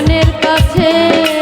প্রাণের কাছে।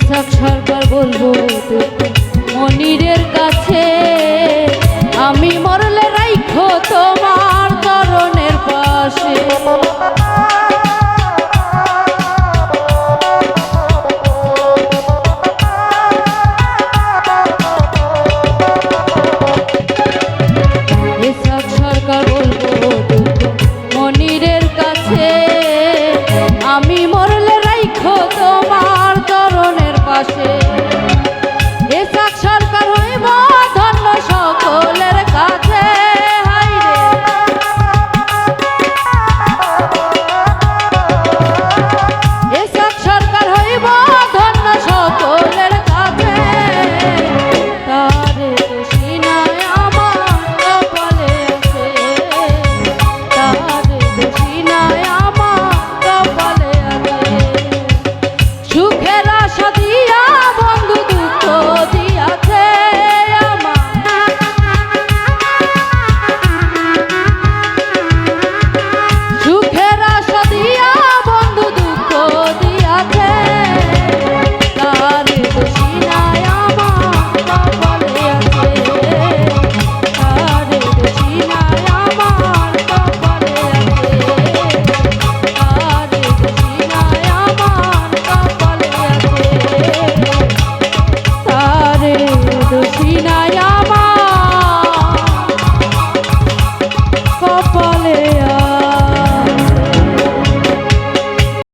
ইসাক সরকার বলব মনিরের কাছে আমি মরলে রাইখো তোমার চরণের পাশে। মনিরের কাছে আমি মর